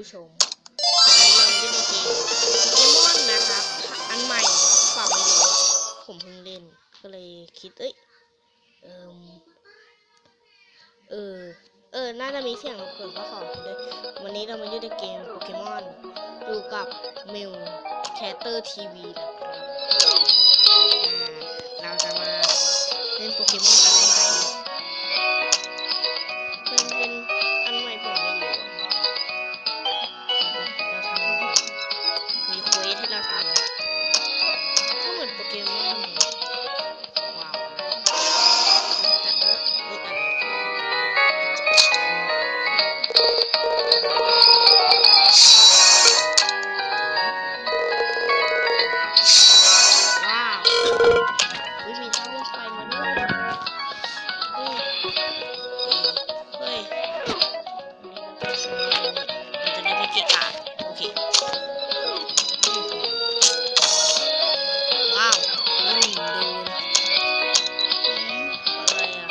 ผู้ชมเราจะได้เกมเกมอนนะครับ อันใหม่ฝากมาอยู่ผมเพิ่งเล่น ก็เลยคิด เอ้ย เอมเออ เออ น่าจะมีเสียงรบกวนก็ขอโทษด้วยวันนี้เรามาอยู่ในเกมโปเกมอนอยู่กับมิวแคสเตอร์ทีวีนะครับเราจะมาเล่นโปเกมอนอันให มันจะได้ไม่เกะกะโอเคว้าวนุ่มดูอะไรอะ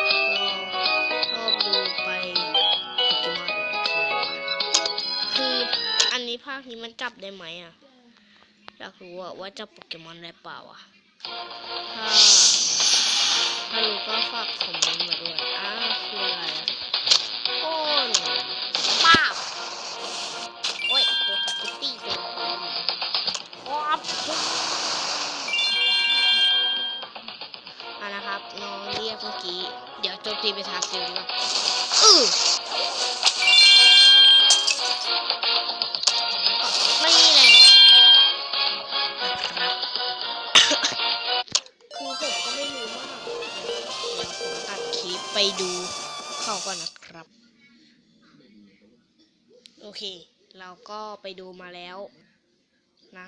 ชอบดูไปโปเกมอนคืออันนี้ภาคนี้มันจับได้ไหมอะอยากรู้ว่าจับโปเกมอนได้เปล่าอะถ้าถ้ารู้ก็ฝากคอมเมนต์ น้องเรียกเมื่อกี้ เดี๋ยวโจมตีไปทาซิลดีกว่าอือไม่แหละนะครับคือผมก็ไม่รู้มากเดี๋ยวผมตัดคลิปไปดูเขาก่อนนะครับ โอเค เราก็ไปดูมาแล้วนะ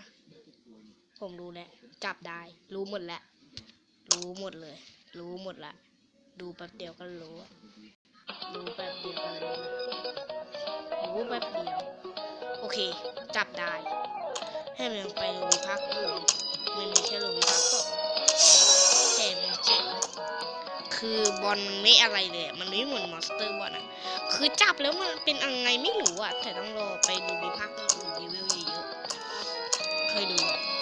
ผมรู้แล้ว จับได้ รู้หมดแล้ว รู้หมดเลย รู้หมดละ ดูแป๊บเดียวก็รู้อะรู้แป๊บเดียวก็รู้รู้แป๊บเดียว โอเค จับได้ ให้มันไปโรงวิพักอื่นมันมีแค่โรงวิพักก็แต่มันเจ๋งคือบอลมันไม่อะไรเลยมันไม่เหมือนมอนสเตอร์บอลอะคือจับแล้วมันเป็นยังไงไม่รู้อะ แต่ต้องรอไปดูวิพักอื่นรีวิวเยอะๆเคยดูอะ